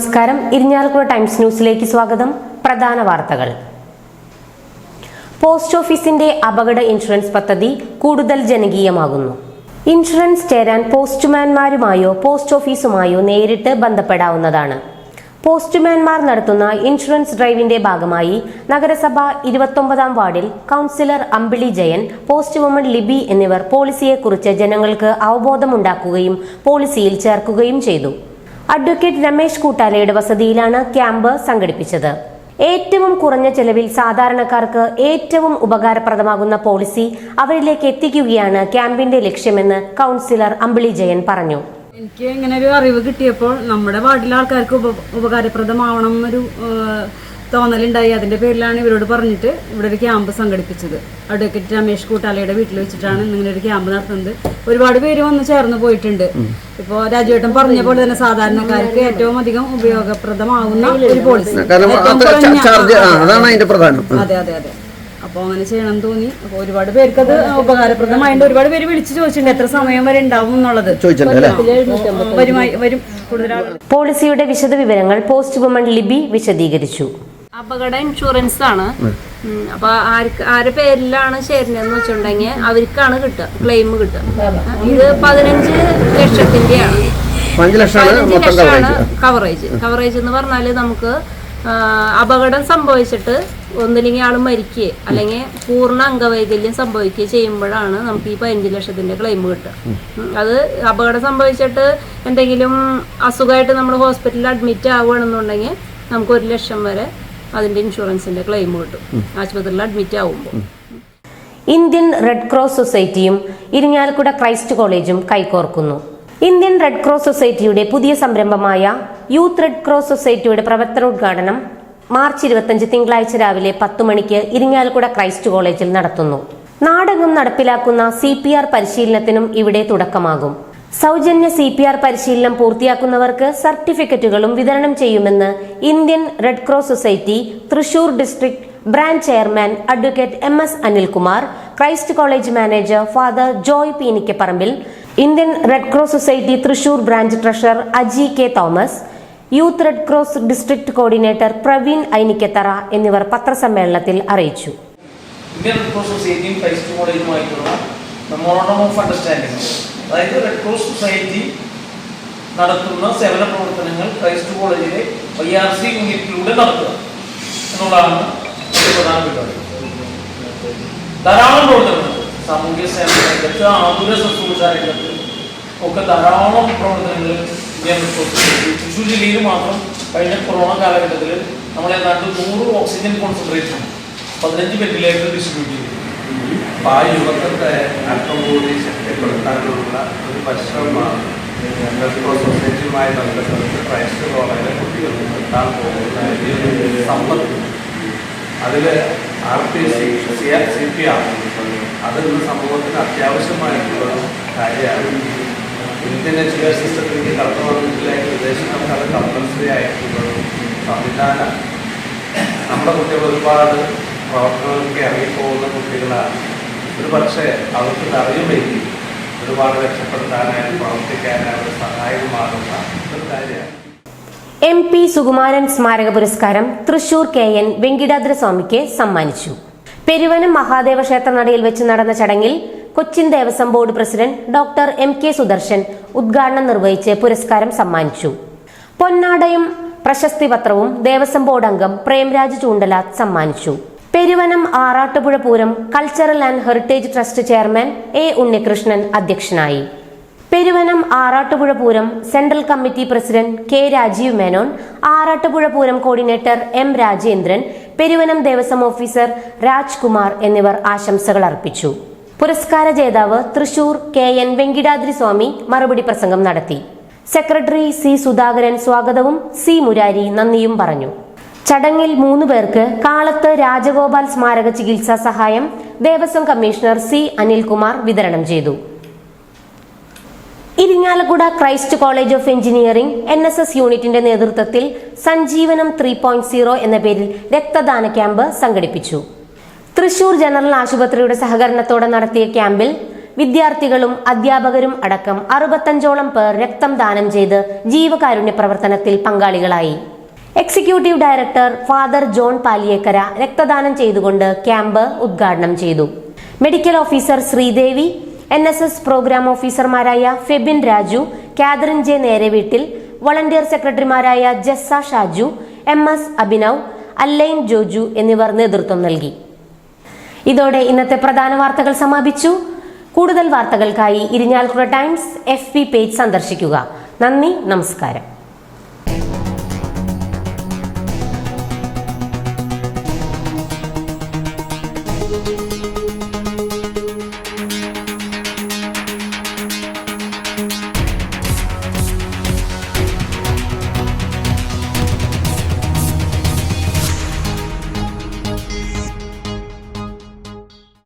നമസ്കാരം. ഇരിഞ്ഞാലക്കുട ടൈംസ് ന്യൂസിലേക്ക് സ്വാഗതം. പ്രധാന വാർത്തകൾ. പോസ്റ്റ് ഓഫീസിന്റെ അപകട ഇൻഷുറൻസ് പദ്ധതി കൂടുതൽ ജനകീയമാകുന്നു. ഇൻഷുറൻസ് ചേരാൻ പോസ്റ്റ്മാൻമാരുമായോ പോസ്റ്റ് ഓഫീസുമായോ നേരിട്ട് ബന്ധപ്പെടാവുന്നതാണ്. പോസ്റ്റ്മാൻമാർ നടത്തുന്ന ഇൻഷുറൻസ് ഡ്രൈവിന്റെ ഭാഗമായി നഗരസഭ ഇരുപത്തൊമ്പതാം വാർഡിൽ councillor Ambili Jayan post woman Libi എന്നിവർ പോളിസിയെക്കുറിച്ച് ജനങ്ങൾക്ക് അവബോധമുണ്ടാക്കുകയും പോളിസിയിൽ ചേർക്കുകയും ചെയ്തു. അഡ്വക്കേറ്റ് രമേശ് കൂട്ടാലയുടെ വസതിയിലാണ് ക്യാമ്പ് സംഘടിപ്പിച്ചത്. ഏറ്റവും കുറഞ്ഞ ചെലവിൽ സാധാരണക്കാർക്ക് ഏറ്റവും ഉപകാരപ്രദമാകുന്ന പോളിസി അവരിലേക്ക് എത്തിക്കുകയാണ് ക്യാമ്പിന്റെ ലക്ഷ്യമെന്ന് കൗൺസിലർ അമ്പിളി ജയൻ പറഞ്ഞു. എനിക്ക് ഇങ്ങനെ ഒരു അറിവ് കിട്ടിയപ്പോൾ നമ്മുടെ വാർഡിലെ ആൾക്കാർക്ക് ഉപ ഉപകാരപ്രദമാവണം എന്നൊരു തോന്നലുണ്ടായി. അതിന്റെ പേരിലാണ് ഇവരോട് പറഞ്ഞിട്ട് ഇവിടെ ഒരു ക്യാമ്പ് സംഘടിപ്പിച്ചത്. അഡ്വക്കേറ്റ് രമേഷ് കൂട്ടാലയുടെ വീട്ടിൽ വെച്ചിട്ടാണ് ഇങ്ങനെ ഒരു ക്യാമ്പ് നടത്തുന്നത്. ഒരുപാട് പേര് വന്ന് ചേർന്ന് പോയിട്ടുണ്ട്. ഇപ്പോൾ രാജുവേട്ടൻ പറഞ്ഞ പോലെ തന്നെ സാധാരണക്കാർക്ക് ഏറ്റവും അധികം ഉപയോഗപ്രദമാവുന്ന ഒരു പോളിസി അതെ. അതെ അതെ അപ്പോൾ അങ്ങനെ ചെയ്യണം തോന്നി. അപ്പോൾ ഒരുപാട് പേർക്ക് അത് ഉപകാരപ്രദമായിട്ട് ഒരുപാട് പേര് വിളിച്ചു ചോദിച്ചിട്ടുണ്ട് എത്ര സമയം വരെ ഉണ്ടാവും എന്നുള്ളത്. വരും കൂടുതൽ പോളിസിയുടെ വിശദവിവരങ്ങൾ പോസ്റ്റ് വുമൺ ലിബി വിശദീകരിച്ചു. അപകട ഇൻഷുറൻസ് ആണ്. അപ്പൊ ആർക്ക് ആരുടെ പേരിലാണ് ചേരുന്നതെന്ന് വെച്ചിട്ടുണ്ടെങ്കിൽ അവർക്കാണ് കിട്ടുക ക്ലെയിം കിട്ടുക. ഇത് പതിനഞ്ച് ലക്ഷത്തിന്റെയാണ്. പതിനഞ്ച് മൊത്തം ലക്ഷമാണ് കവറേജ് കവറേജ് കവറേജ് എന്ന് പറഞ്ഞാൽ നമുക്ക് അപകടം സംഭവിച്ചിട്ട് ഒന്നില്ലെങ്കിൽ ആൾ മരിക്കുകയോ അല്ലെങ്കിൽ പൂർണ അംഗവൈകല്യം സംഭവിക്കുകയോ ചെയ്യുമ്പോഴാണ് നമുക്ക് ഈ പതിനഞ്ച് ലക്ഷത്തിന്റെ ക്ലെയിം കിട്ടുക. അത് അപകടം സംഭവിച്ചിട്ട് എന്തെങ്കിലും അസുഖമായിട്ട് നമ്മൾ ഹോസ്പിറ്റലിൽ അഡ്മിറ്റ് ആവുകയാണെന്നുണ്ടെങ്കിൽ നമുക്ക് ഒരു ലക്ഷം വരെ അതിന്റെ ഇൻഷുറൻസിന്റെ ക്ലെയിം കിട്ടും. ആശുപത്രിയിൽ അഡ്മിറ്റ് ആവുമ്പോൾ ഇന്ത്യൻ റെഡ് ക്രോസ് സൊസൈറ്റിയും ഇരിങ്ങാലക്കുട ക്രൈസ്റ്റ് കോളേജും കൈകോർക്കുന്നു. ഇന്ത്യൻ റെഡ് ക്രോസ് സൊസൈറ്റിയുടെ പുതിയ സംരംഭമായ യൂത്ത് റെഡ് ക്രോസ് സൊസൈറ്റിയുടെ പ്രവർത്തനോദ്ഘാടനം മാർച്ച് ഇരുപത്തഞ്ച് തിങ്കളാഴ്ച രാവിലെ പത്ത് മണിക്ക് ഇരിങ്ങാലക്കുട ക്രൈസ്റ്റ് കോളേജിൽ നടത്തുന്നു. നാടകം നടപ്പിലാക്കുന്ന സി പി ആർ പരിശീലനത്തിനും ഇവിടെ തുടക്കമാകും. സൗജന്യ സി പി ആർ പരിശീലനം പൂർത്തിയാക്കുന്നവർക്ക് സർട്ടിഫിക്കറ്റുകളും വിതരണം ചെയ്യുമെന്ന് Indian red cross society Thrissur district branch chairman advocate M S Anilkumar Christ college manager father Joy Peenikkaparambil Indian red cross society Thrissur branch treasurer Aji K Thomas youth red cross district coordinator Praveen Ainikkathara എന്നിവർ പത്രസമ്മേളനത്തിൽ അറിയിച്ചു. Indian red cross സൊസൈറ്റിയും Christ കോളേജുമായിട്ടുള്ള memorandum of understanding അതായത് red cross society നടത്തുന്ന സേവന പ്രവർത്തനങ്ങൾ Christ കോളേജിലെ ഐ ആർ സി യൂണിറ്റിലൂടെ നടത്തുക എന്നുള്ളതാണ് പ്രധാന പരിപാടി. ധാരാളം പ്രവർത്തനങ്ങൾ. സാമൂഹ്യ സേവന രംഗത്ത് ആതുര ശുശ്രൂഷ രംഗത്ത് ഒക്കെ ധാരാളം പ്രവർത്തനങ്ങൾ തൃശ്ശൂർ ജില്ലയിൽ മാത്രം കഴിഞ്ഞ കൊറോണ കാലഘട്ടത്തിൽ നമ്മൾ ഏതാണ്ട് നൂറ് ഓക്സിജൻ കോൺസെൻട്രേഷൻ പതിനഞ്ച് വെന്റിലേറ്റർ ഡിസ്ട്രിബ്യൂട്ട് ചെയ്തു. അപ്പോൾ ആ യുവത്വത്തെ അല്പം കൂടി ശക്തിപ്പെടുത്താനുള്ള ഒരു പരിശ്രമമാണ്. ക്രോസ് സൊസൈറ്റിയുമായി ബന്ധപ്പെട്ട് ക്രൈസ്റ്റ് കോളേജിലെ കുട്ടികൾക്ക് കിട്ടാൻ പോകുന്ന ഒരു സമ്പത്ത്. അതിൽ R P C C R C P ആണ് അത് ഇന്ന് സമൂഹത്തിന് അത്യാവശ്യമായിട്ടുള്ള കാര്യമാണ്. ഇന്ത്യൻ എഡ്യൂക്കേഷൻ സിസ്റ്റത്തിലേക്ക് കടന്നു വന്നിട്ടില്ലെങ്കിൽ വിദേശങ്ങൾക്ക് അത് കമ്പൽസറി ആയിട്ടുള്ള സംവിധാനം. നമ്മുടെ കുട്ടികൾ ഒരുപാട് പ്രവർത്തനങ്ങൾക്ക് ഇറങ്ങിപ്പോകുന്ന കുട്ടികളാണ്. ഒരു പക്ഷേ അവർക്ക് അറിയുമെങ്കിൽ ഒരുപാട് രക്ഷപ്പെടുത്താനായിട്ട് പ്രവർത്തിക്കാനായിട്ട് സഹായകമാകുന്ന ഒരു കാര്യമാണ്. എം പി സുകുമാരൻ സ്മാരക പുരസ്കാരം തൃശൂർ കെ എൻ വെങ്കിടാദ്രസ്വാമിക്ക് സമ്മാനിച്ചു. പെരുവനം മഹാദേവ ക്ഷേത്ര നടയിൽ വെച്ച് നടന്ന ചടങ്ങിൽ Cochin Devaswom board president doctor M K Sudarshan ഉദ്ഘാടനം നിർവഹിച്ച് പുരസ്കാരം സമ്മാനിച്ചു. പൊന്നാടയും പ്രശസ്തി പത്രവും ദേവസ്വം ബോർഡ് അംഗം പ്രേംരാജ് ചൂണ്ടലാത്ത് സമ്മാനിച്ചു. Peruvanam Arattupuzha Pooram cultural and heritage trust chairman A Unnikrishnan അധ്യക്ഷനായി. Peruvanam Arattupuzha Pooram central committee president K Rajeev Menon Arattupuzha Pooram coordinator M Rajendran Peruvanam Devaswom officer Rajkumar എന്നിവർ ആശംസകൾ അർപ്പിച്ചു. പുരസ്കാര ജേതാവ് തൃശൂർ കെ. എൻ. വെങ്കിടാദ്രി സ്വാമി മറുപടി പ്രസംഗം നടത്തി. Secretary C. സുധാകരൻ സ്വാഗതവും സി. മുരാരി നന്ദിയും പറഞ്ഞു. ചടങ്ങിൽ മൂന്ന് പേർക്ക് കാളത്ത് രാജഗോപാൽ സ്മാരക ചികിത്സാ സഹായം ദേവസ്വം കമ്മീഷണർ സി അനിൽകുമാർ വിതരണം ചെയ്തു. Irinjalakuda Christ college of engineering N S S യൂണിറ്റിന്റെ നേതൃത്വത്തിൽ സഞ്ജീവനം ത്രീ പോയിന്റ് സീറോ എന്ന പേരിൽ രക്തദാന ക്യാമ്പ് സംഘടിപ്പിച്ചു. തൃശൂർ ജനറൽ ആശുപത്രിയുടെ സഹകരണത്തോടെ നടത്തിയ ക്യാമ്പിൽ വിദ്യാർത്ഥികളും അധ്യാപകരും അടക്കം അറുപത്തഞ്ചോളം പേർ രക്തം ദാനം ചെയ്ത് ജീവകാരുണ്യ പ്രവർത്തനത്തിൽ പങ്കാളികളായി. Executive director father John Paliyekkara രക്തദാനം ചെയ്തുകൊണ്ട് ക്യാമ്പ് ഉദ്ഘാടനം ചെയ്തു. Medical officer Sreedevi N S S program ഓഫീസർമാരായ ഫെബിൻ രാജു കാതറിൻ ജെ നേരെ നേരെവീട്ടിൽ വളണ്ടിയർ സെക്രട്ടറിമാരായ Jessa Shaju M S Abhinav Al Ain Joju എന്നിവർ നേതൃത്വം നൽകി. ഇതോടെ ഇന്നത്തെ പ്രധാന വാർത്തകൾ സമാപിച്ചു. കൂടുതൽ വാർത്തകൾക്കായി ഇരിഞ്ഞാലക്കുട ടൈംസ് എഫ് പേജ് സന്ദർശിക്കുക. നന്ദി നമസ്കാരം.